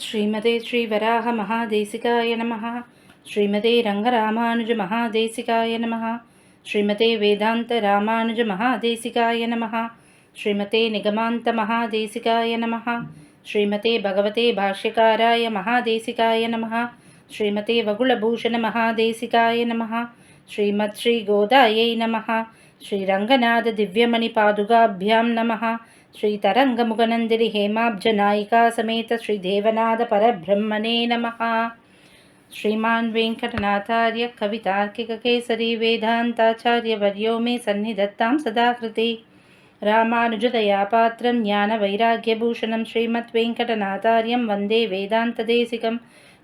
श्रीमते श्रीवराहमहादेशिकाय नमः। श्रीमते रङ्गरामानुजमहादेशिकाय नमः। श्रीमते वेदान्तरामानुजमहादेशिकाय नमः। श्रीमते निगमान्तमहादेशिकाय नमः। श्रीमते भगवते भाष्यकाराय महादेशिकाय नमः। श्रीमते वगुलभूषणमहादेशिकाय नमः। श्रीमत् श्रीगोदायै नमः। श्रीरङ्गनाथदिव्यमणिपादुकाभ्यां नमः। श्रीतरङ्गमुखनन्दिरि हेमाब्जनायिकासमेत श्रीदेवनादपरब्रह्मणे नमः। श्रीमान् वेङ्कटनाथार्य कवितार्किककेसरी वेदान्ताचार्यवर्यो मे सन्निधत्तां सदाकृति। रामानुजतया पात्रं ज्ञानवैराग्यभूषणं श्रीमद्वेङ्कटनाथार्यं वन्दे वेदान्तदेशिकं।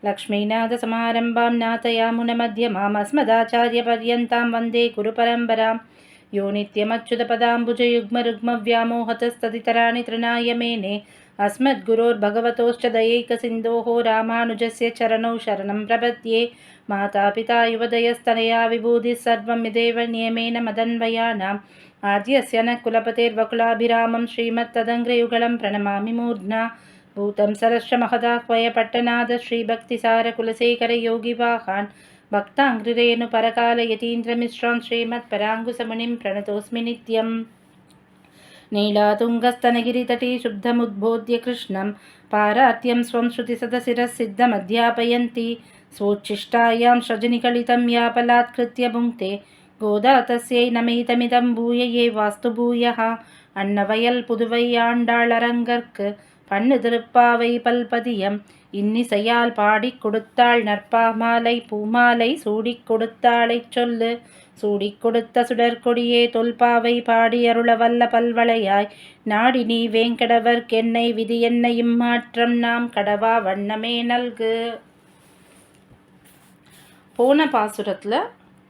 लक्ष्मीनाथसमारम्भां नाथयामुनमध्य मामस्मदाचार्यपर्यन्तां वन्दे गुरुपरम्पराम्। यो नित्यमच्युतपदाम्बुजयुग्मरुग्मव्यामोहतस्तदितराणि तृणाय मेने। अस्मद्गुरोर्भगवतोश्च दयैकसिन्धोः रामानुजस्य चरणौ शरणं प्रपद्ये। मातापिता युवदयस्तनया विभूतिः सर्वं यदेव नियमेन मदन्वयानाम्। आद्यस्य न कुलपतेर्वकुलाभिरामं श्रीमत्तदङ्ग्रयुगलं प्रणमामि मूर्ध्ना। भूतं सरश्च महदाह्वय पट्टनाद श्रीभक्तिसारकुलशेखरयोगिवाहान् भक्ताङ्कृरेऽनुपरकालयतीन्द्रमिश्रां श्रीमत्पराङ्गुसमुनिं प्रणतोऽस्मि नित्यम्। नीलातुङ्गस्तनगिरितटे शुद्धमुद्बोध्य कृष्णं पारात्यं स्वं सिद्धमध्यापयन्ति। स्वोच्छिष्टायां स्रजनिकलितं यापलात्कृत्य भुङ्क्ते। गोदा तस्यै नमैतमिदं भूय ये वास्तु यैवास्तुभूयः अण्णवयल्पुदुवैयाण्डालरङ्गर्क् பண்ணு திருப்பாவை பல்பதியம். இன்னிசையால் பாடிக் கொடுத்தாள் நற்பாமாலை பூமாலை சூடிக் கொடுத்தாளைச் சொல்லு. சூடிக் கொடுத்த சுடற்கொடியே தொல்பாவை பாடி அருள வல்ல பல்வளையாய். நாடி நீ வேங்கடவர்க்கென்னை விதி என்னையும் மாற்றம் நாம் கடவா வண்ணமே நல்கு. போன பாசுரத்தில்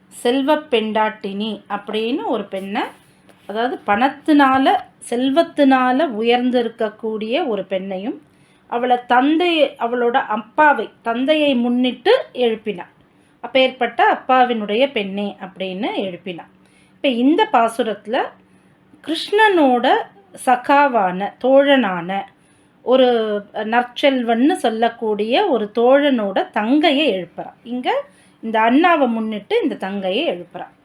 செல்வப் பெண்டாட்டினி அப்படின்னு ஒரு பெண்ணை அதாவது பணத்தினால செல்வத்தினால உயர்ந்து இருக்கக்கூடிய ஒரு பெண்ணையும் அவளை தந்தை அவளோட அப்பாவை தந்தையை முன்னிட்டு எழுப்பினான் அப்பேற்பட்ட அப்பாவினுடைய பெண்ணே அப்படின்னு எழுப்பினான் இப்போ இந்த பாசுரத்தில் கிருஷ்ணனோட சகாவான தோழனான ஒரு நற்செல்வன்னு சொல்லக்கூடிய ஒரு தோழனோட தங்கையை எழுப்புறான். இங்கே இந்த அண்ணாவை முன்னிட்டு இந்த தங்கையை எழுப்புறான்.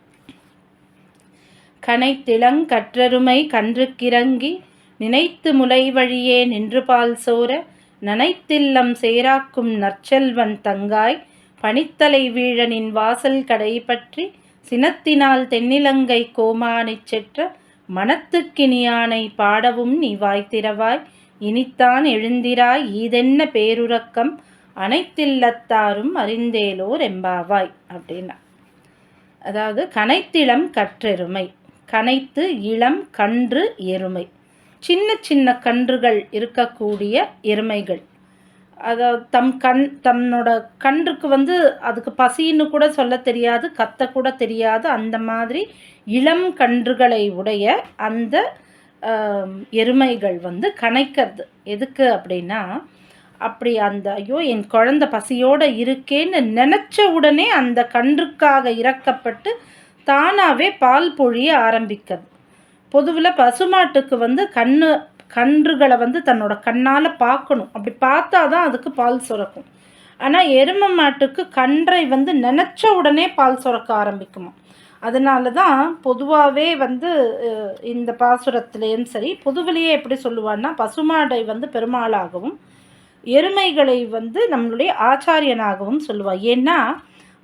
கனைத்திளங் கற்றருமை கன்றுக்கிறங்கி நினைத்து முலை வழியே நின்று பால் சோர நனைத்தில்லம் சேராக்கும் நற்செல்வன் தங்காய் பனித்தலை வீழனின் வாசல் கடை பற்றி சினத்தினால் தென்னிலங்கை கோமானைச் செற்ற மனத்துக்கினியானை பாடவும் நீ வாய்த்திரவாய் இனித்தான் எழுந்திராய் ஈதென்ன பேருறக்கம் அனைத்தில்லத்தாரும் அறிந்தேலோர் எம்பாவாய் அப்படின்னா. அதாவது கனைத்திளம் கற்றெருமை. கனைத்து இளம் கன்று எருமை. சின்ன சின்ன கன்றுகள் இருக்கக்கூடிய எருமைகள். அதாவது தம் கண் தன்னோட கன்றுக்கு வந்து அதுக்கு பசின்னு கூட சொல்ல தெரியாது கத்த கூட தெரியாது. அந்த மாதிரி இளம் கன்றுகளை உடைய அந்த எருமைகள் வந்து கனைக்கிறது. எதுக்கு அப்படின்னா அப்படி அந்த ஐயோ என் குழந்த பசியோடு இருக்கேன்னு நினச்ச உடனே அந்த கன்றுக்காக இறக்கப்பட்டு தானாகவே பால் பொழிய ஆரம்பிக்கிறது பொதுவில் பசுமாட்டுக்கு வந்து கண்ணு கன்றுகளை வந்து தன்னோட கண்ணால் பார்க்கணும். அப்படி பார்த்தா தான் அதுக்கு பால் சுரக்கும். ஆனால் எருமை மாட்டுக்கு கன்றை வந்து நினச்ச உடனே பால் சுரக்க ஆரம்பிக்குமா? அதனால தான் பொதுவாகவே வந்து இந்த பாசுரத்துலேயும் சரி பொதுவிலேயே எப்படி சொல்லுவான்னா பசுமாடை வந்து பெருமாளாகவும் எருமைகளை வந்து நம்மளுடைய ஆச்சாரியனாகவும் சொல்லுவாள் ஏன்னா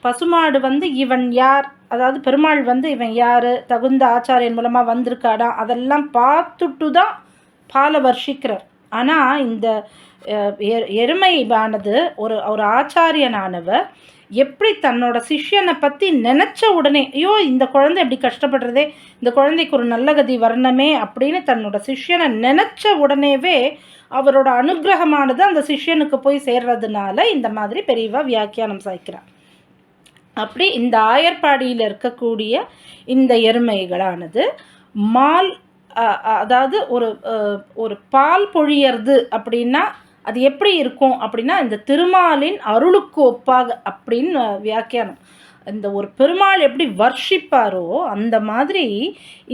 பசுமாடு வந்து இவன் யார்? அதாவது பெருமாள் வந்து இவன் யார்? தகுந்த ஆச்சாரியன் மூலமாக வந்திருக்காடா? அதெல்லாம் பார்த்துட்டு தான் பாலை வர்ஷிக்கிறார். ஆனால் இந்த எருமையானது ஒரு ஒரு ஆச்சாரியனானவர் எப்படி தன்னோட சிஷ்யனை பற்றி நினச்ச உடனே ஐயோ இந்த குழந்தை எப்படி கஷ்டப்படுறதே இந்த குழந்தைக்கு ஒரு நல்ல கதி வரணுமே அப்படின்னு தன்னோட சிஷ்யனை நினச்ச உடனேவே அவரோட அனுகிரகமானது அந்த சிஷ்யனுக்கு போய் சேர்றதுனால இந்த மாதிரி பெரியவா வியாக்கியானம் சாய்க்கிறார். அப்படி இந்த ஆயர்பாடியில் இருக்கக்கூடிய இந்த எருமைகளானது மால் அதாவது ஒரு ஒரு பால் பொழியறது அப்படின்னா அது எப்படி இருக்கும் அப்படின்னா இந்த திருமாலின் அருளுக்கு ஒப்பாக அப்படின்னு வியாக்கியானம். இந்த ஒரு பெருமாள் எப்படி வர்ஷிப்பாரோ அந்த மாதிரி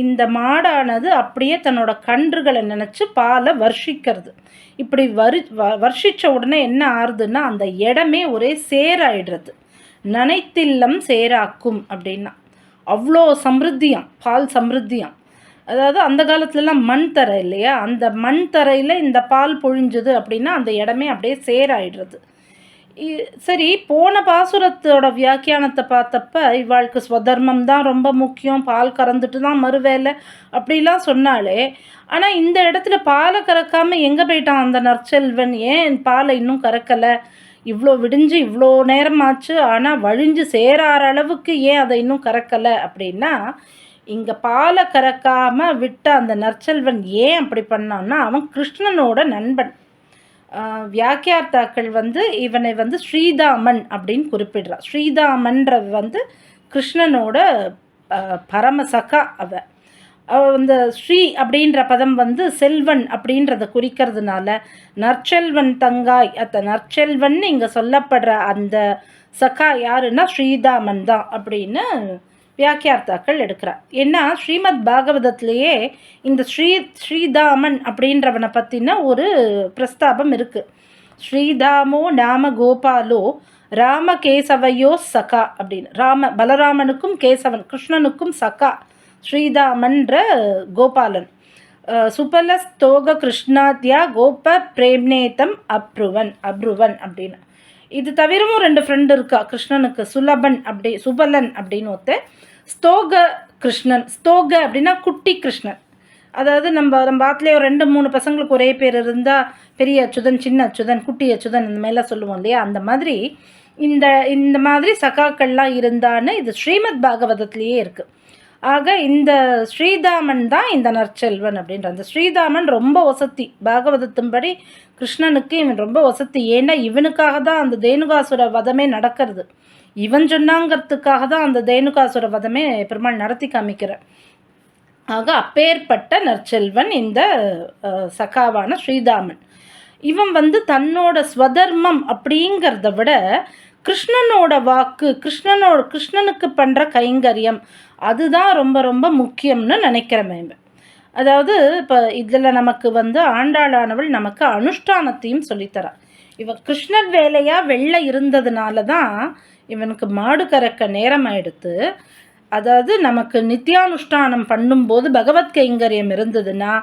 இந்த மாடானது அப்படியே தன்னோட கன்றுகளை நினச்சி பாலை வர்ஷிக்கிறது. இப்படி வரி வ வர்ஷித்த உடனே என்ன ஆறுதுன்னா அந்த இடமே ஒரே சேராயிடுறது. நனைத்தில்லம் சேராக்கும் அப்படின்னா. அவ்வளோ சமிருத்தியம் பால் சமிருத்தியம். அதாவது அந்த காலத்துலலாம் மண் தரை இல்லையா? அந்த மண் தரையில் இந்த பால் பொழிஞ்சுது அப்படின்னா அந்த இடமே அப்படியே சேராயிடுறது. இ- சரி போன பாசுரத்தோட வியாக்கியானத்தை பார்த்தப்ப இவாளுக்கு ஸ்வதர்மம் தான் ரொம்ப முக்கியம் பால் கறந்துட்டு தான் மறுவேலை அப்படிலாம் சொன்னாலே ஆனால் இந்த இடத்துல பாலை கறக்காமல் எங்கே போயிட்டான் அந்த நற்செல்வன்? ஏன் பாலை இன்னும் கறக்கலை? இவ்வளோ விடிஞ்சு இவ்வளோ நேரமாச்சு ஆனால் வழிஞ்சு சேராற அளவுக்கு ஏன் அதை இன்னும் கறக்கலை அப்படின்னா இங்கே பாலை கறக்காமல் விட்ட அந்த நற்செல்வன் ஏன் அப்படி பண்ணான்னா அவன் கிருஷ்ணனோட நண்பன். வியாக்கியார்த்தாக்கள் வந்து இவனை வந்து ஸ்ரீதாமன் அப்படின்னு குறிப்பிடுறான் ஸ்ரீதாமன்றது வந்து கிருஷ்ணனோட பரமசகா அவன் இந்த ஸ்ரீ அப்படின்ற பதம் வந்து செல்வன் அப்படின்றத குறிக்கிறதுனால நற்செல்வன் தங்காய் அத்த நற்செல்வன் இங்கே சொல்லப்படுற அந்த சகா யாருன்னா ஸ்ரீதாமன் தான் அப்படின்னு வியாக்கியார்த்தாக்கள் எடுக்கிறார். ஏன்னா ஸ்ரீமத் பாகவதத்திலேயே இந்த ஸ்ரீ ஸ்ரீதாமன் அப்படின்றவனை பற்றின ஒரு பிரஸ்தாபம் இருக்குது ஸ்ரீதாமோ நாம கோபாலோ ராம கேசவையோ சகா அப்படின்னு. ராம பலராமனுக்கும் கேசவன் கிருஷ்ணனுக்கும் சகா ஸ்ரீதாமன்ற கோபாலன். சுபலஸ்தோக கிருஷ்ணாத்யா கோப பிரேம்னேதம் அப்ருவன் அப்ருவன் அப்படின்னு. இது தவிரவும் ரெண்டு ஃப்ரெண்டு இருக்கா? கிருஷ்ணனுக்கு சுலபன் அப்படி சுபலன் அப்படின்னு ஒருத்தன். ஸ்தோக கிருஷ்ணன் ஸ்தோக அப்படின்னா குட்டி கிருஷ்ணன். அதாவது நம்ம நம்ம ஆத்துலேயே ஒரு ரெண்டு மூணு பசங்களுக்கு ஒரே பேர் இருந்தால் பெரிய அச்சுதன் சின்ன அச்சுதன் குட்டி அச்சுதன் இந்த மாதிரிலாம் சொல்லுவோம் இல்லையா? அந்த மாதிரி இந்த இந்த மாதிரி சகாக்கள்லாம் இருந்தான்னு இது ஸ்ரீமத் பாகவதத்துலேயே இருக்குது ஆக இந்த ஸ்ரீதாமன் தான் இந்த நற்செல்வன் அப்படின்ற அந்த ஸ்ரீதாமன் ரொம்ப வசத்தி பாகவதத்தின்படி கிருஷ்ணனுக்கு இவன் ரொம்ப வசத்தி ஏன்னா இவனுக்காக தான் அந்த தேனுகாசுர வதமே நடக்கிறது. இவன் சொன்னாங்கிறதுக்காக தான் அந்த தேனுகாசுர வதமே பெருமாள் நடத்தி காமிக்கிறார். ஆக அப்பேற்பட்ட நற்செல்வன் இந்த சகாவான ஸ்ரீதாமன். இவன் வந்து தன்னோட ஸ்வதர்மம் அப்படிங்கிறத விட கிருஷ்ணனோட வாக்கு கிருஷ்ணனோட கிருஷ்ணனுக்கு பண்ணுற கைங்கரியம் அதுதான் ரொம்ப ரொம்ப முக்கியம்னு நினைக்கிறேன் அதாவது இப்போ இதில் நமக்கு வந்து ஆண்டாளானவள் நமக்கு அனுஷ்டானத்தையும் சொல்லித்தரா. இவன் கிருஷ்ணர் வேலையாக வெளில இருந்ததுனால தான் இவனுக்கு மாடு கறக்க நேரம் ஆயிடுத்து அதாவது நமக்கு நித்தியானுஷ்டானம் பண்ணும்போது பகவத் கைங்கரியம் இருந்ததுன்னா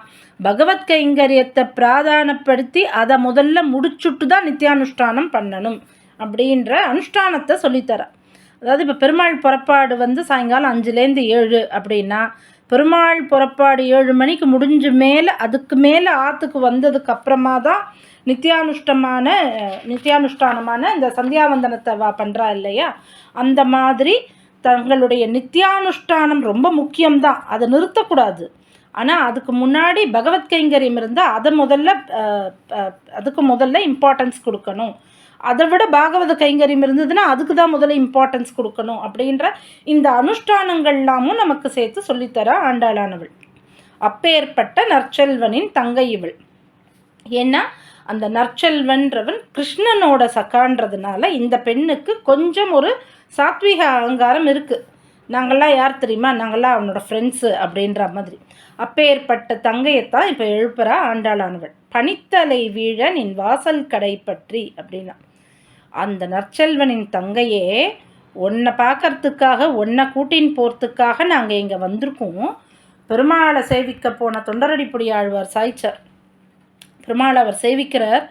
பகவத் கைங்கரியத்தை பிராதானப்படுத்தி அதை முதல்ல முடிச்சுட்டு தான் நித்தியானுஷ்டானம் பண்ணணும். அப்படின்ற அனுஷ்டானத்தை சொல்லித்தரேன் அதாவது இப்போ பெருமாள் புறப்பாடு வந்து சாயங்காலம் அஞ்சுலேருந்து ஏழு அப்படின்னா பெருமாள் புறப்பாடு ஏழு மணிக்கு முடிஞ்ச மேலே அதுக்கு மேலே ஆற்றுக்கு வந்ததுக்கு அப்புறமா தான் நித்தியானுஷ்டமான நித்தியானுஷ்டானமான இந்த சந்தியாவந்தனத்தை வா பண்ணுறா இல்லையா? அந்த மாதிரி தங்களுடைய நித்தியானுஷ்டானம் ரொம்ப முக்கியம்தான். அதை நிறுத்தக்கூடாது. ஆனால் அதுக்கு முன்னாடி பகவத் கைங்கரியம் இருந்தால் அதை முதல்ல அதுக்கு முதல்ல இம்பார்ட்டன்ஸ் கொடுக்கணும். அதை விட பாகவத கைங்கரியம் இருந்ததுன்னா அதுக்கு தான் முதல்ல இம்பார்ட்டன்ஸ் கொடுக்கணும் அப்படின்ற இந்த அனுஷ்டானங்கள்லாமும் நமக்கு சேர்த்து சொல்லித்தர ஆண்டாளானவள். அப்பேற்பட்ட நற்செல்வனின் தங்கை இவள். ஏன்னா அந்த நற்செல்வன்றவன் கிருஷ்ணனோட சகான்றதுனால இந்த பெண்ணுக்கு கொஞ்சம் ஒரு சாத்விக அகங்காரம் இருக்குது நாங்கள்லாம் யார் தெரியுமா? நாங்கள்லாம் அவனோட ஃப்ரெண்ட்ஸு அப்படின்ற மாதிரி. அப்பேற்பட்ட தங்கையைத்தான் இப்போ எழுப்புறா ஆண்டாளானவள். பனித்தலை வீழ நின் வாசல் கடை பற்றி அப்படின்னா. அந்த நற்செல்வனின் தங்கையே உன்னை பார்க்கறதுக்காக உன்னை கூட்டின்னு போகிறதுக்காக நாங்கள் இங்கே வந்திருக்கோம். பெருமாளை சேவிக்க போன தொண்டரடிப்புடி ஆழ்வார் சாய்ச்சர். பெருமாள் அவர் சேவிக்கிறார்.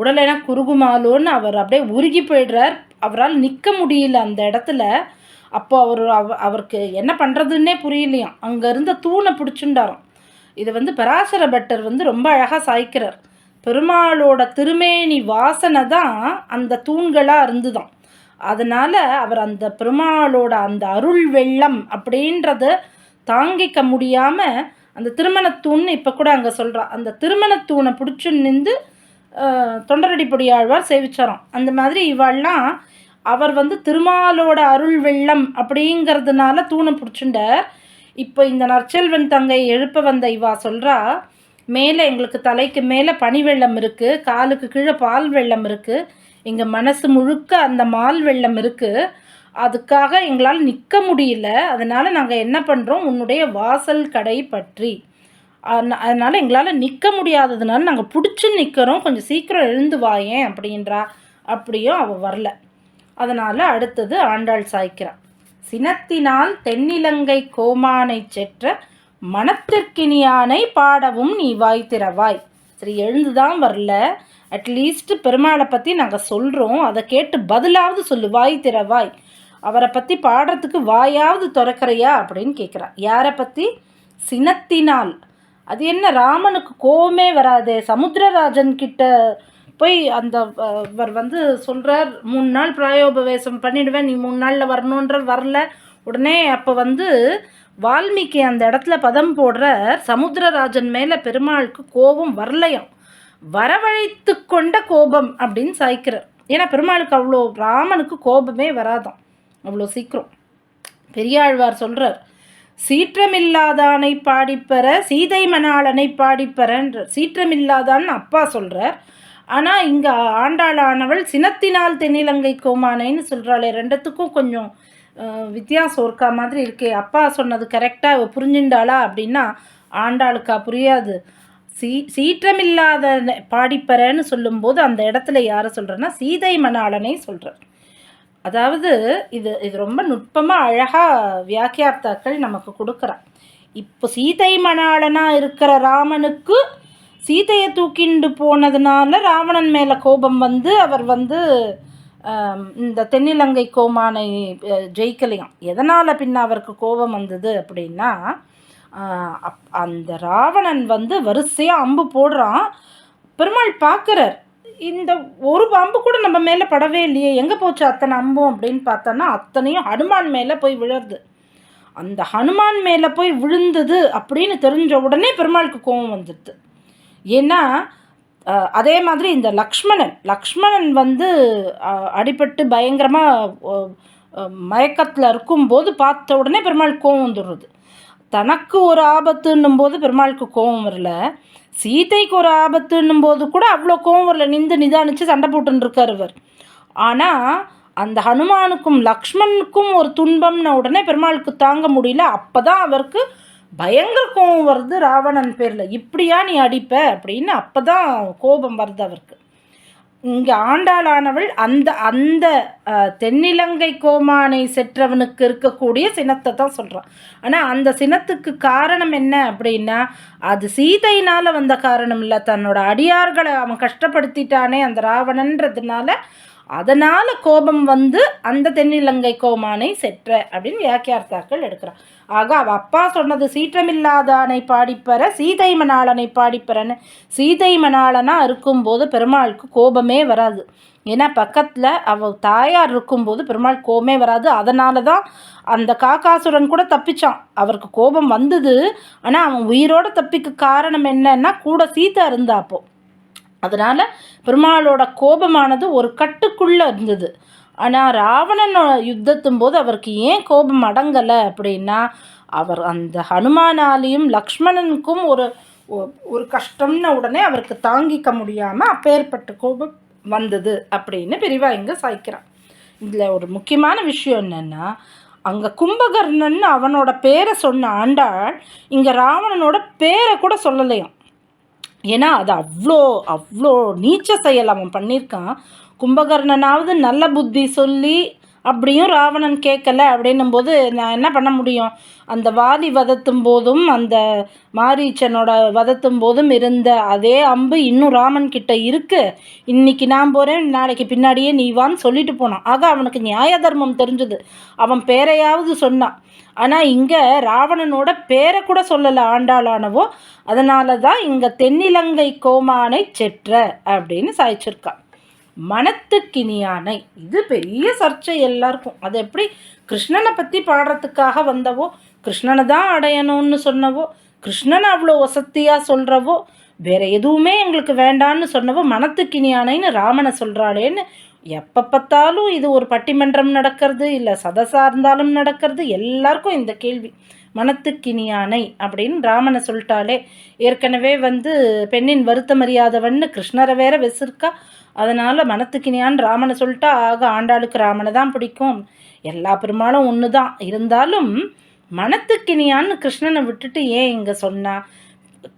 உடலென குறுகுமாலோன்னு அவர் அப்படியே உருகி போயிடுறார். அவரால் நிற்க முடியல அந்த இடத்துல. அப்போ அவர் அவருக்கு என்ன பண்ணுறதுன்னே புரியலையாம். அங்கே இருந்த தூணை பிடிச்சுண்டாராம். இது வந்து பராசர பட்டர் வந்து ரொம்ப அழகாக சாய்க்கிறார். பெருமாளோட திருமேனி வாசனை தான் அந்த தூண்களாக இருந்துதான். அதனால் அவர் அந்த பெருமாளோட அந்த அருள் வெள்ளம் அப்படின்றத தாங்கிக்க முடியாமல் அந்த திருமணத்தூண்னு இப்போ கூட அங்கே சொல்கிறா அந்த திருமணத்தூணை பிடிச்சி நின்று தொண்டரடி ஆழ்வார் சேவிச்சாராம். அந்த மாதிரி இவாள்லாம் அவர் வந்து திருமாலோட அருள் வெள்ளம் அப்படிங்கிறதுனால தூணை பிடிச்சுண்டார். இப்போ இந்த நற்செல்வன் தங்கை எழுப்ப வந்த இவா சொல்கிறா மேலே எங்களுக்கு தலைக்கு மேலே பனி வெள்ளம் இருக்குது காலுக்கு கீழே பால் வெள்ளம் இருக்குது எங்கள் மனசு முழுக்க அந்த மால் வெள்ளம் இருக்குது அதுக்காக எங்களால் நிற்க முடியல. அதனால் நாங்கள் என்ன பண்ணுறோம் உன்னுடைய வாசல் கடை பற்றி. அதனால் எங்களால் நிற்க முடியாததுனால நாங்கள் பிடிச்சி நிற்கிறோம் கொஞ்சம் சீக்கிரம் எழுந்து வாயேன் அப்படின்றா. அப்படியும் அவள் வரல. அதனால் அடுத்தது ஆண்டாள் சாய்க்கிறான் சினத்தினால் தென்னிலங்கை கோமானை செற்ற மனத்திற்கினியானை பாடவும் நீ வாய் திறவாய். சரி எழுந்துதான் வரல. அட்லீஸ்ட் பெருமாளை பற்றி நாங்கள் சொல்கிறோம் அதை கேட்டு பதிலாவது சொல்லு வாய் திறவாய். அவரை பற்றி பாடுறதுக்கு வாயாவது திறக்கிறையா அப்படின்னு கேட்குறா யாரை பற்றி சினத்தினால். அது என்ன ராமனுக்கு கோவமே வராதே. சமுத்திரராஜன் கிட்ட போய் அந்த இவர் வந்து சொல்கிறார் மூணு நாள் பிராயோபவேசம் பண்ணிடுவேன். நீ மூணு நாளில் வரணுன்ற வரல. உடனே அப்போ வந்து வால்மீகி அந்த இடத்துல பதம் போடுற சமுத்திரராஜன் மேலே பெருமாளுக்கு கோபம் வரலையாம். வரவழைத்து கொண்ட கோபம் அப்படின்னு சாய்க்கிறார். ஏன்னா பெருமாளுக்கு அவ்வளோ ராமனுக்கு கோபமே வராதாம். அவ்வளோ சீக்கிரம். பெரியாழ்வார் சொல்கிறார் சீற்றமில்லாதானை பாடிப்பெற சீதை மணாளனை பாடிப்பறன்ற சீற்றமில்லாதான்னு அப்பா சொல்கிறார் ஆனால் இங்கே ஆண்டாளானவள் சினத்தினால் தென்னிலங்கை கோமானைன்னு சொல்கிறாளே ரெண்டத்துக்கும் கொஞ்சம் வித்தியாசம் சோர்க்கா மாதிரி இருக்கே. அப்பா சொன்னது கரெக்டாக புரிஞ்சுண்டாளா அப்படின்னா ஆண்டாளுக்கா புரியாது. சீ சீற்றமில்லாத பாடிப்பறன்னு சொல்லும்போது அந்த இடத்துல யாரை சொல்கிறேன்னா சீதை மணாளனை சொல்கிறார் அதாவது இது இது ரொம்ப நுட்பமாக அழகாக வியாக்கியார்த்தாக்கள் நமக்கு கொடுக்குறான் இப்போ சீதை மணாளனாக இருக்கிற ராமனுக்கு சீதையை தூக்கிண்டு போனதுனால ராவணன் மேலே கோபம் வந்து அவர் வந்து இந்த தென்னிலங்கை கோமானை ஜெயிக்கலையாம். எதனால் பின்ன அவருக்கு கோபம் வந்தது அப்படின்னா அப் அந்த ராவணன் வந்து வரிசையாக அம்பு போடுறான். பெருமாள் பார்க்குறார் இந்த ஒரு அம்பு கூட நம்ம மேலே படவே இல்லையே எங்கே போச்சு அத்தனை அம்பும் அப்படின்னு பார்த்தோன்னா அத்தனையும் ஹனுமான் மேலே போய் விழுறது. அந்த ஹனுமான் மேலே போய் விழுந்தது அப்படின்னு தெரிஞ்ச உடனே பெருமாளுக்கு கோபம் வந்துடுது. ஏன்னா அதே மாதிரி இந்த லக்ஷ்மணன் லக்ஷ்மணன் வந்து அடிபட்டு பயங்கரமாக மயக்கத்தில் இருக்கும்போது பார்த்த உடனே பெருமாள் கோவம் வந்துடுறது. தனக்கு ஒரு ஆபத்துன்னும் போது பெருமாளுக்கு கோவம் வரல. சீதைக்கு ஒரு ஆபத்துன்னும் போது கூட அவ்வளோ கோவம் வரல. நின்று நிதானித்து சண்டை போட்டுருக்கார் இவர். ஆனால் அந்த ஹனுமானுக்கும் லக்ஷ்மணுக்கும் ஒரு துன்பம்ன உடனே பெருமாளுக்கு தாங்க முடியல. அப்போ தான் அவருக்கு பயங்கர கோபம் வருது ராவணன் பேரில். இப்படியா நீ அடிப்ப? அப்படின்னு அப்போ தான் கோபம் வருது அவருக்கு. இங்கே ஆண்டாளானவள் அந்த அந்த தென்னிலங்கை கோமானை செற்றவனுக்கு இருக்கக்கூடிய சினத்தை தான் சொல்கிறான் ஆனால் அந்த சினத்துக்கு காரணம் என்ன அப்படின்னா அது சீதையினால் வந்த காரணம் இல்லை. தன்னோட அடியார்களை அவன் கஷ்டப்படுத்திட்டானே அந்த ராவணன்றதுனால அதனால் கோபம் வந்து அந்த தென்னிலங்கை கோமானை செற்ற அப்படின்னு வியாக்கியார்த்தாக்கள் எடுக்கிறான் ஆக அவள் அப்பா சொன்னது சீற்றமில்லாதானை பாடிப்பற சீதை மணாளனை பாடிப்பறன்னு சீதை மணாளனாக இருக்கும்போது பெருமாளுக்கு கோபமே வராது. ஏன்னா பக்கத்தில் அவள் தாயார் இருக்கும்போது பெருமாள் கோபமே வராது. அதனால தான் அந்த காக்காசுரன் கூட தப்பிச்சான். அவருக்கு கோபம் வந்தது. ஆனால் அவன் உயிரோடு தப்பிக்க காரணம் என்னன்னா கூட சீதா இருந்தாப்போ அப்போது அதனால் பெருமாளோட கோபமானது ஒரு கட்டுக்குள்ளே இருந்தது. ஆனால் ராவணன் யுத்தத்தும் போது அவருக்கு ஏன் கோபம் அடங்கலை அப்படின்னா அவர் அந்த ஹனுமானாலையும் லக்ஷ்மணனுக்கும் ஒரு ஒரு கஷ்டம்னு உடனே அவருக்கு தாங்கிக்க முடியாமல் அப்பேற்பட்ட கோபம் வந்தது அப்படின்னு பெரிவா இங்கே சாய்க்கிறான். இதில் ஒரு முக்கியமான விஷயம் என்னென்னா அங்கே கும்பகர்ணன் அவனோட பேரை சொன்ன ஆண்டாள் இங்கே ராவணனோட பேரை கூட சொல்லலையாம். ஏன்னா அது அவ்வளோ அவ்வளோ நீச்ச செயல் அவன் பண்ணியிருக்கான். கும்பகர்ணனாவது நல்ல புத்தி சொல்லி அப்படியும் ராவணன் கேட்கல. அப்படின்னும் போது நான் என்ன பண்ண முடியும்? அந்த வாதி வதத்தும் போதும் அந்த மாரீச்சனோட வதத்தும் போதும் இருந்த அதே அம்பு இன்னும் ராமன் கிட்ட இருக்கு. இன்னைக்கு நான் போகிறேன் நாளைக்கு பின்னாடியே நீ வான்னு சொல்லிட்டு போனான். ஆக அவனுக்கு நியாய தர்மம் தெரிஞ்சது. அவன் பேரையாவது சொன்னான். ஆனால் இங்கே ராவணனோட பேரை கூட சொல்லலை ஆண்டாளானவோ. அதனால தான் இங்கே தென்னிலங்கை கோமானை செற்ற அப்படின்னு சாய்ச்சிருக்கான் மனத்துக்கினியானை இது பெரிய சர்ச்சை எல்லாருக்கும். அது எப்படி கிருஷ்ணனை பற்றி பாடுறதுக்காக வந்தவோ கிருஷ்ணனை தான் அடையணும்னு சொன்னவோ கிருஷ்ணனை அவ்வளோ வசதியாக சொல்கிறவோ வேற எதுவுமே எங்களுக்கு வேண்டான்னு சொன்னவோ மனத்துக்கினியானைன்னு ராமனை சொல்கிறாளேன்னு எப்போ பார்த்தாலும் இது ஒரு பட்டிமன்றம் நடக்கிறது இல்லை சதசாக இருந்தாலும் நடக்கிறது எல்லாருக்கும் இந்த கேள்வி. மனத்துக்கினியானை அப்படின்னு ராமனை சொல்லிட்டாலே. ஏற்கனவே வந்து பெண்ணின் வருத்தம் அறியாதவன்னு கிருஷ்ணரை வேற வெசிருக்கா? அதனால் மனத்துக்கினியான்னு ராமனை சொல்லிட்டா ஆக ஆண்டாளுக்கு ராமனை தான் பிடிக்கும். எல்லா பெருமாளும் ஒன்று தான் இருந்தாலும் மனத்துக்கினியான்னு கிருஷ்ணனை விட்டுட்டு ஏன் இங்கே சொன்னா?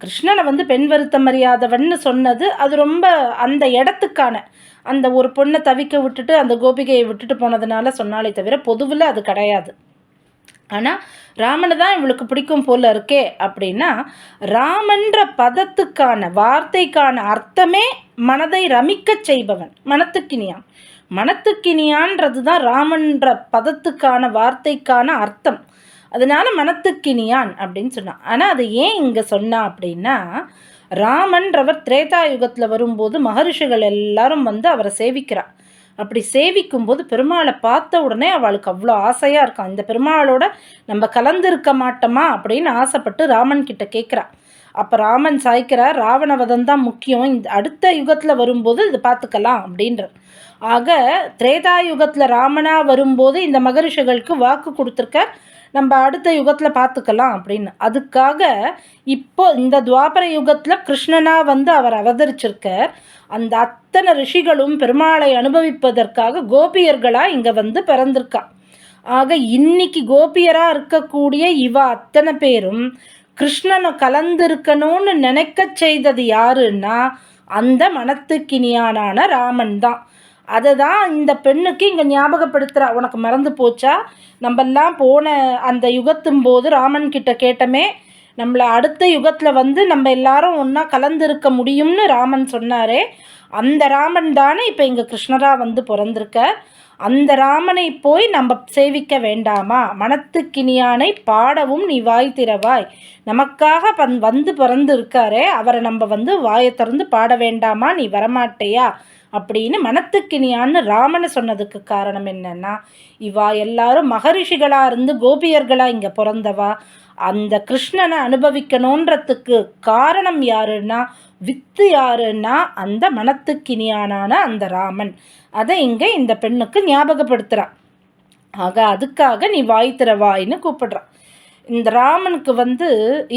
கிருஷ்ணனை வந்து பெண் வருத்தம் அறியாதவன்னு சொன்னது அது ரொம்ப அந்த இடத்துக்கான அந்த ஒரு பொண்ணை தவிக்க விட்டுட்டு அந்த கோபிகையை விட்டுட்டு போனதுனால சொன்னாலே தவிர பொதுவில் அது கிடையாது. ஆனால் ராமனை தான் இவளுக்கு பிடிக்கும் போல இருக்கே அப்படின்னா ராமன்ற பதத்துக்கான வார்த்தைக்கான அர்த்தமே மனதை ரமிக்கச் செய்பவன் மனத்துக்கினியான். மனத்துக்கினியான்றது தான் ராமன்ற பதத்துக்கான வார்த்தைக்கான அர்த்தம். அதனால மனத்துக்கினியான் அப்படின்னு சொன்னான். ஆனால் அது ஏன் இங்கே சொன்னான் அப்படின்னா ராமன்றவர் திரேதா யுகத்தில் வரும்போது மகரிஷிகள் எல்லாரும் வந்து அவரை சேவிக்கிறார். அப்படி சேவிக்கும் போது பெருமாளை பார்த்த உடனே அவளுக்கு அவ்வளோ ஆசையாக இருக்கும் இந்த பெருமாளோட நம்ம கலந்துருக்க மாட்டோமா அப்படின்னு ஆசைப்பட்டு ராமன் கிட்ட கேட்குறா அப்போ ராமன் சாய்க்கிறார் ராவணவதம் தான் முக்கியம் இந்த அடுத்த யுகத்தில் வரும்போது இது பார்த்துக்கலாம் அப்படின்ற ஆக திரேதா யுகத்தில் ராமனாக வரும்போது இந்த மகரிஷிகளுக்கு வாக்கு கொடுத்துருக்க நம்ம அடுத்த யுகத்தில் பார்த்துக்கலாம் அப்படின்னு. அதுக்காக இப்போ இந்த துவாபர யுகத்தில் கிருஷ்ணனாக வந்து அவர் அவதரிச்சிருக்கார். அந்த அத்தனை ரிஷிகளும் பெருமாளை அனுபவிப்பதற்காக கோபியர்களாக இங்கே வந்து பிறந்திருக்கா. ஆக இன்னைக்கு கோபியராக இருக்கக்கூடிய இவ அத்தனை பேரும் கிருஷ்ணனை கலந்திருக்கணும்னு நினைக்க செய்தது யாருன்னா அந்த மனத்துக்கினியானான ராமன் தான். அதை தான் இந்த பெண்ணுக்கு இங்கே ஞாபகப்படுத்துகிறா உனக்கு மறந்து போச்சா? நம்மெல்லாம் போன அந்த யுகத்தும் போது ராமன் கிட்ட கேட்டமே நம்மளை அடுத்த யுகத்தில் வந்து நம்ம எல்லாரும் ஒன்றா கலந்துருக்க முடியும்னு ராமன் சொன்னாரே. அந்த ராமன் தானே இப்போ இங்கே கிருஷ்ணராக வந்து பிறந்திருக்க. அந்த ராமனை போய் நம்ம சேவிக்க வேண்டாமா? மனத்துக்கினியானை பாடவும் நீ வாய் திறவாய். நமக்காக பந் வந்து பிறந்து இருக்காரே அவரை நம்ம வந்து வாயை திறந்து பாட வேண்டாமா? நீ வரமாட்டேயா? அப்படின்னு மனத்துக்கினியான்னு ராமனை சொன்னதுக்கு காரணம் என்னன்னா இவா எல்லாரும் மகரிஷிகளாக இருந்து கோபியர்களாக இங்கே பிறந்தவா. அந்த கிருஷ்ணனை அனுபவிக்கணுன்றதுக்கு காரணம் யாருன்னா வித்து யாருன்னா அந்த மனத்துக்கினியானான அந்த ராமன். அதை இங்கே இந்த பெண்ணுக்கு ஞாபகப்படுத்துகிறான் ஆக அதுக்காக நீ வாய் திறவாயின்னு கூப்பிடுறா. இந்த ராமனுக்கு வந்து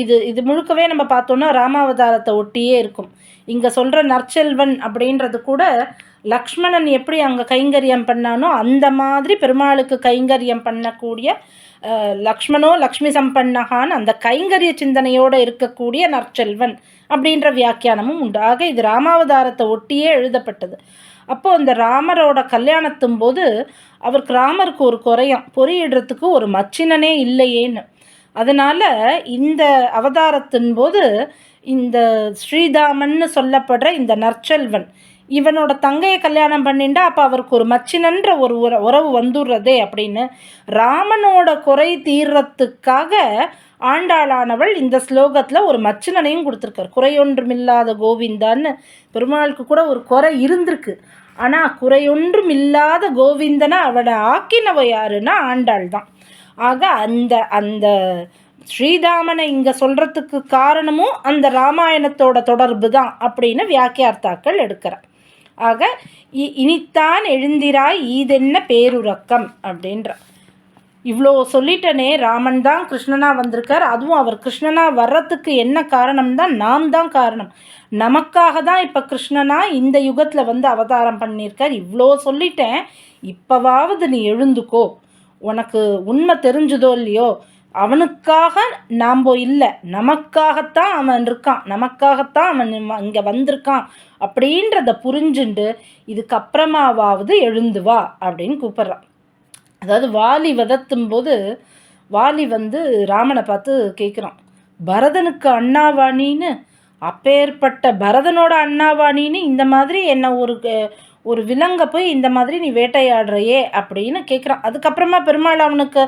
இது இது முழுக்கவே நம்ம பார்த்தோன்னா ராமாவதாரத்தை ஒட்டியே இருக்கும். இங்கே சொல்கிற நற்செல்வன் அப்படின்றது கூட லக்ஷ்மணன் எப்படி அங்கே கைங்கரியம் பண்ணானோ அந்த மாதிரி பெருமாளுக்கு கைங்கரியம் பண்ணக்கூடிய லக்ஷ்மணோ லக்ஷ்மி சம்பன்னகான் அந்த கைங்கரிய சிந்தனையோடு இருக்கக்கூடிய நற்செல்வன் அப்படின்ற வியாக்கியானமும் உண்டு. ஆக இது ராமாவதாரத்தை ஒட்டியே எழுதப்பட்டது. அப்போது அந்த ராமரோட கல்யாணத்தும் போது அவருக்கு ராமருக்கு ஒரு குறையும். பொறியிடுறதுக்கு ஒரு மச்சினனே இல்லையேன்னு. அதனால் இந்த அவதாரத்தின் போது இந்த ஸ்ரீதாமன்னு சொல்லப்படுற இந்த நற்செல்வன் இவனோட தங்கையை கல்யாணம் பண்ணிண்டா அப்போ அவருக்கு ஒரு மச்சினன்ற ஒரு உற உறவு வந்துடுறதே அப்படின்னு ராமனோட குறை தீர்றத்துக்காக ஆண்டாளானவள் இந்த ஸ்லோகத்தில் ஒரு மச்சினனையும் கொடுத்துருக்கார். குறையொன்றுமில்லாத கோவிந்தான்னு பெருமாளுக்கு கூட ஒரு குறை இருந்திருக்கு. ஆனால் குறையொன்றும் இல்லாத கோவிந்தனை அவனை ஆக்கினவ யாருன்னா ஆண்டாள் தான் ஆக அந்த அந்த ஸ்ரீதாமனை இங்கே சொல்கிறதுக்கு காரணமும் அந்த ராமாயணத்தோட தொடர்பு தான் அப்படின்னு வியாக்கியார்த்தாக்கள் எடுக்கிறார். ஆக இனித்தான் எழுந்திராய் ஈதென்ன பேருறக்கம் அப்படின்ற. இவ்வளோ சொல்லிட்டனே ராமன் தான் கிருஷ்ணனாக வந்திருக்கார். அதுவும் அவர் கிருஷ்ணனாக வர்றதுக்கு என்ன காரணம் தான் நாம் தான் காரணம். நமக்காக தான் இப்போ கிருஷ்ணனா இந்த யுகத்தில் வந்து அவதாரம் பண்ணியிருக்கார். இவ்வளோ சொல்லிட்டேன். இப்போவாவது நீ எழுந்துக்கோ. உனக்கு உண்மை தெரிஞ்சுதோ இல்லையோ? அவனுக்காக நாம் இல்லை. நமக்காகத்தான் அவன் இருக்கான். நமக்காகத்தான் அவன் இங்கே வந்திருக்கான். அப்படின்றத புரிஞ்சுண்டு இதுக்கப்புறமாவாவது எழுந்து வா அப்படின்னு கூப்பிட்றான். அதாவது வாலி வதத்தும் போது வாலி வந்து ராமனை பார்த்து கேட்குறான் பரதனுக்கு அண்ணாவாணின்னு அப்பேற்பட்ட பரதனோட அண்ணாவாணின்னு இந்த மாதிரி என்ன ஒரு ஒரு விலங்கை போய் இந்த மாதிரி நீ வேட்டையாடுறையே அப்படின்னு கேட்குறான் அதுக்கப்புறமா பெருமாள் அவனுக்கு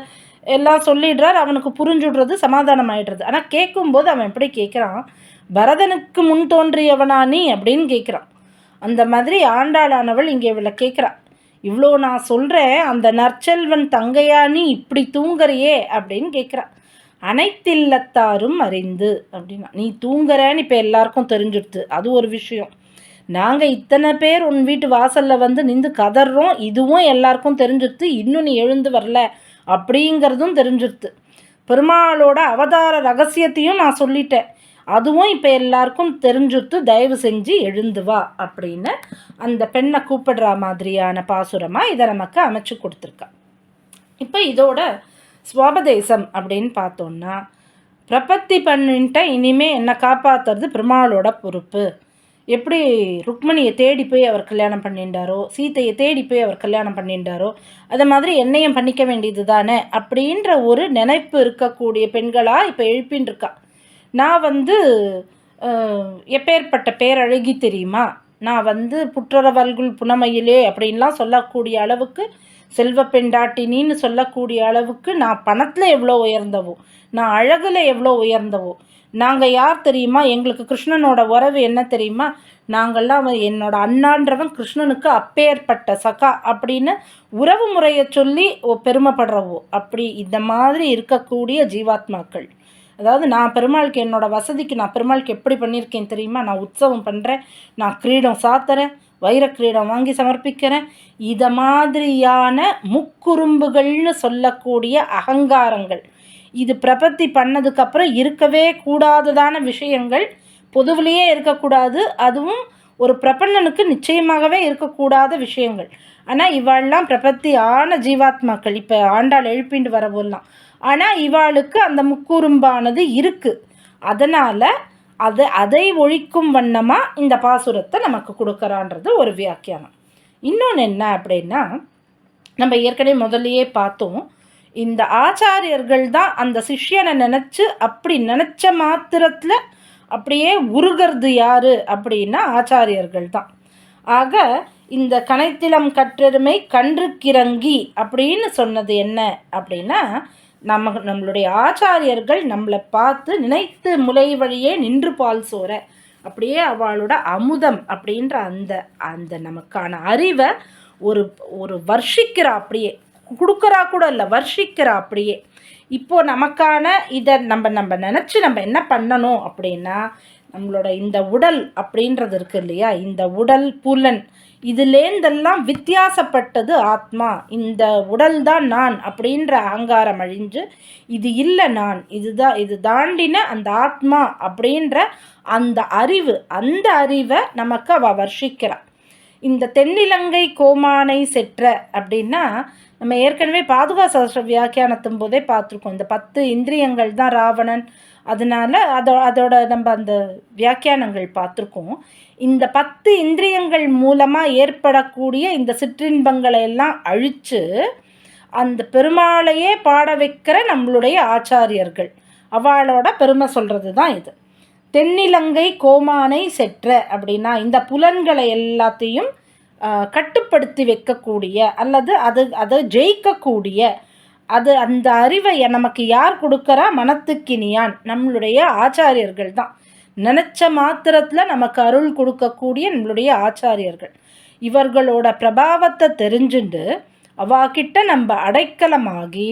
எல்லாம் சொல்லிடுறார் அவனுக்கு புரிஞ்சுடுறது சமாதானம் ஆயிடுறது ஆனால் கேட்கும்போது அவன் எப்படி கேட்குறான் பரதனுக்கு முன் தோன்றியவனா நீ அப்படின்னு கேட்குறான் அந்த மாதிரி ஆண்டாளானவள் இங்கே இவளை கேட்குறான் இவ்வளோ நான் சொல்கிறேன் அந்த நற்செல்வன் தங்கையா நீ இப்படி தூங்குறியே அப்படின்னு கேட்குறான் அனைத்தில்லத்தாரும் அறிந்து அப்படின்னா நீ தூங்குறேன்னு இப்போ எல்லாருக்கும் தெரிஞ்சிடுது அது ஒரு விஷயம். நாங்கள் இத்தனை பேர் உன் வீட்டு வாசலில் வந்து நின்று கதறோம் இதுவும் எல்லாருக்கும் தெரிஞ்சிடுது இன்னும் நீ எழுந்து வரல அப்படிங்கிறதும் தெரிஞ்சிருது பெருமாளோட அவதார ரகசியத்தையும் நான் சொல்லிட்டேன். அதுவும் இப்போ எல்லாருக்கும் தெரிஞ்சுட்டு தயவு செஞ்சு எழுந்து வா அப்படின்னு அந்த பெண்ணை கூப்பிடுற மாதிரியான பாசுரமாக இதை நமக்கு அமைச்சு கொடுத்துருக்கா. இப்போ இதோட ஸ்வாபதேசம் அப்படின்னு பார்த்தோன்னா பிரபத்தி பண்ணிட்ட இனிமே என்னை காப்பாற்றுறது பெருமாளோட பொறுப்பு. எப்படி ருக்மணியை தேடி போய் அவர் கல்யாணம் பண்ணிட்டாரோ சீத்தையை தேடி போய் அவர் கல்யாணம் பண்ணிட்டாரோ அதை மாதிரி என்னையும் பண்ணிக்க வேண்டியது தானே அப்படின்ற ஒரு நினைப்பு இருக்கக்கூடிய பெண்களாக இப்போ எழுப்பின்னு இருக்கா நான் வந்து எப்பேற்பட்ட பேரழகி தெரியுமா? நான் வந்து புற்றரவல்குள் புனமையிலே அப்படின்லாம் சொல்லக்கூடிய அளவுக்கு செல்வ பெண்டாட்டினின்னு சொல்லக்கூடிய அளவுக்கு நான் பணத்தில் எவ்வளோ உயர்ந்தவோ நான் அழகில் எவ்வளோ உயர்ந்தவோ நாங்கள் யார் தெரியுமா? எங்களுக்கு கிருஷ்ணனோட உறவு என்ன தெரியுமா? நாங்கள்லாம் என்னோட அண்ணான்றவன் கிருஷ்ணனுக்கு அப்பேற்பட்ட சகா அப்படின்னு உறவு முறையை சொல்லி பெருமைப்படுறவோ. அப்படி இந்த மாதிரி இருக்கக்கூடிய ஜீவாத்மாக்கள். அதாவது நான் பெருமாளுக்கு என்னோடய வசதிக்கு நான் பெருமாளுக்கு எப்படி பண்ணியிருக்கேன் தெரியுமா? நான் உற்சவம் பண்ணுறேன் நான் கிரீடம் சாத்துறேன் வைர கிரீடம் வாங்கி சமர்ப்பிக்கிறேன். இதை மாதிரியான முக்குறும்புகள்னு சொல்லக்கூடிய அகங்காரங்கள் இது பிரபத்தி பண்ணதுக்கப்புறம் இருக்கவே கூடாததான விஷயங்கள் பொதுவிலேயே இருக்கக்கூடாது. அதுவும் ஒரு பிரபன்னனுக்கு நிச்சயமாகவே இருக்கக்கூடாத விஷயங்கள். ஆனால் இவாள்லாம் பிரபத்தி ஆன ஜீவாத்மாக்கள். இப்போ ஆண்டாள் எழுப்பிண்டு வரவோலாம் ஆனால் இவாளுக்கு அந்த முக்குறும்பானது இருக்குது அதனால் அதை அதை ஒழிக்கும் வண்ணமாக இந்த பாசுரத்தை நமக்கு கொடுக்குறான்றது ஒரு வியாக்கியானம். இன்னொன்று என்ன அப்படின்னா நம்ம ஏற்கனவே முதல்லையே பார்த்தோம். இந்த ஆச்சாரியர்கள் தான் அந்த சிஷ்யனை நினச்சி அப்படி நினச்ச மாத்திரத்தில் அப்படியே உருகிறது யார் அப்படின்னா ஆச்சாரியர்கள் தான். ஆக இந்த கனைத்திலம் கற்றெருமை கன்றுக்கிறங்கி அப்படின்னு சொன்னது என்ன அப்படின்னா நம்ம நம்மளுடைய ஆச்சாரியர்கள் நம்மளை பார்த்து நினைத்து முலை வழியே நின்று பால் சோற. அப்படியே அவளோட அமுதம் அப்படின்ற அந்த அந்த நமக்கான அறிவை ஒரு ஒரு வர்ஷிக்கிறா அப்படியே. கொடுக்குறா கூட இல்லை வர்ஷிக்கிறா அப்படியே. இப்போது நமக்கான இதை நம்ம நம்ம நினச்சி நம்ம என்ன பண்ணணும் அப்படின்னா நம்மளோட இந்த உடல் அப்படின்றது இருக்கு இல்லையா? இந்த உடல் புலன். இதுலேருந்தெல்லாம் வித்தியாசப்பட்டது ஆத்மா. இந்த உடல் தான் நான் அப்படின்ற அகங்காரம் அழிஞ்சு இது இல்லை நான் இதுதான் இது தாண்டின அந்த ஆத்மா அப்படின்ற அந்த அறிவு அந்த அறிவை நமக்கு அவள் வர்ஷிக்கிறாள் இந்த தென்னிலங்கை கோமானை செற்ற அப்படின்னா நம்ம ஏற்கனவே பாதுகா சாஸ்திர வியாக்கியானத்தும் போதே பார்த்துருக்கோம். இந்த பத்து இந்திரியங்கள் தான் ராவணன். அதனால் அதோ அதோட நம்ம அந்த வியாக்கியானங்கள் பார்த்துருக்கோம். இந்த பத்து இந்திரியங்கள் மூலமாக ஏற்படக்கூடிய இந்த சிற்றின்பங்களை எல்லாம் அழித்து அந்த பெருமாளையே பாட வைக்கிற நம்மளுடைய ஆச்சாரியர்கள். அவளோட பெருமை சொல்கிறது தான் இது. தென்னிலங்கை கோமானை செற்ற அப்படின்னா இந்த புலன்களை எல்லாத்தையும் கட்டுப்படுத்தி வைக்கக்கூடிய அல்லது அது அதை ஜெயிக்கக்கூடிய அது அந்த அறிவை நமக்கு யார் கொடுக்குறா? மனத்துக்கினியான் நம்மளுடைய ஆச்சாரியர்கள் தான். நினச்ச மாத்திரத்தில் நமக்கு அருள் கொடுக்கக்கூடிய நம்மளுடைய ஆச்சாரியர்கள். இவர்களோட பிரபாவத்தை தெரிஞ்சுண்டு அவாக்கிட்ட நம்ம அடைக்கலமாகி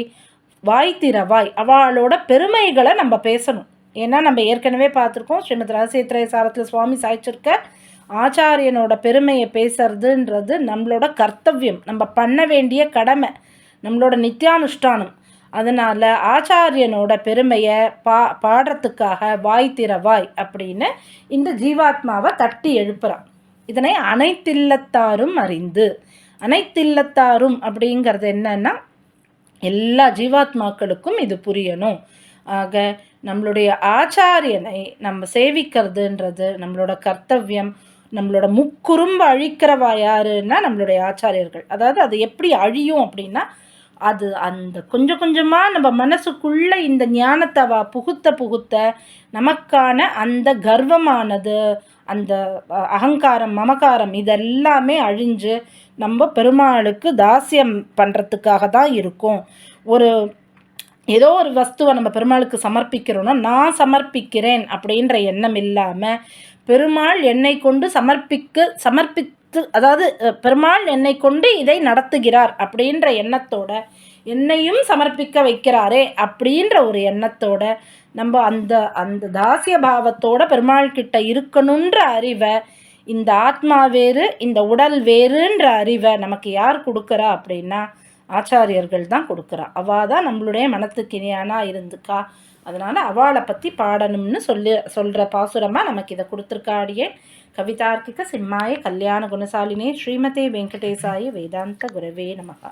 வாய் திறவாய் அவளோட பெருமைகளை நம்ம பேசணும். ஏன்னா நம்ம ஏற்கனவே பார்த்துருக்கோம் ஸ்ரீமத் ரகசியத்திரை சாரத்தில் சுவாமி சாய்ச்சிருக்க ஆச்சாரியனோட பெருமையை பேசுறதுன்றது நம்மளோட கர்த்தவியம். நம்ம பண்ண வேண்டிய கடமை நம்மளோட நித்தியானுஷ்டானம் அதனால் ஆச்சாரியனோட பெருமையை பா பாடுறதுக்காக வாய் திறவாய் அப்படின்னு இந்த ஜீவாத்மாவை தட்டி எழுப்புறான். இதனை அனைத்தில்லத்தாரும் அறிந்து அனைத்தில்லத்தாரும் அப்படிங்கிறது என்னன்னா எல்லா ஜீவாத்மாக்களுக்கும் இது புரியணும். ஆக நம்மளுடைய ஆச்சாரியனை நம்ம சேவிக்கிறதுன்றது நம்மளோட கர்த்தவியம் நம்மளோட முக்குறும்பு அழிக்கிறவா யாருன்னா நம்மளுடைய ஆச்சாரியர்கள். அதாவது அது எப்படி அழியும் அப்படின்னா அது அந்த கொஞ்சம் கொஞ்சமாக நம்ம மனசுக்குள்ளே இந்த ஞானத்தை வா புகுத்த புகுத்த நமக்கான அந்த கர்வமானது அந்த அகங்காரம் மமகாரம் இதெல்லாமே அழிஞ்சு நம்ம பெருமாளுக்கு தாசியம் பண்ணுறதுக்காக தான் இருக்கும். ஒரு ஏதோ ஒரு வஸ்துவை நம்ம பெருமாளுக்கு சமர்ப்பிக்கிறோன்னா நான் சமர்ப்பிக்கிறேன் அப்படின்ற எண்ணம் இல்லாமல் பெருமாள் என்னை கொண்டு சமர்ப்பிக்க சமர்ப்பித்து அதாவது பெருமாள் என்னை கொண்டு இதை நடத்துகிறார் அப்படின்ற எண்ணத்தோட என்னையும் சமர்ப்பிக்க வைக்கிறாரே அப்படின்ற ஒரு எண்ணத்தோட நம்ம அந்த அந்த தாசிய பாவத்தோட பெருமாள் கிட்ட இருக்கணுன்ற அறிவை இந்த ஆத்மா வேறு இந்த உடல் வேறுன்ற அறிவை நமக்கு யார் கொடுக்குறா அப்படின்னா ஆச்சாரியர்கள் தான் கொடுக்குறா. அவள் தான் நம்மளுடைய மனத்துக்கு இணையானா இருந்துக்கா? அதனால் அவளை பற்றி பாடணும்னு சொல்லி சொல்கிற பாசுரமாக நமக்கு இதை கொடுத்துருக்காடியே கவிதார்க்கிக சிம்மாய கல்யாண குணசாலினே ஸ்ரீமதே வெங்கடேசாய வேதாந்த குரவே நமகா.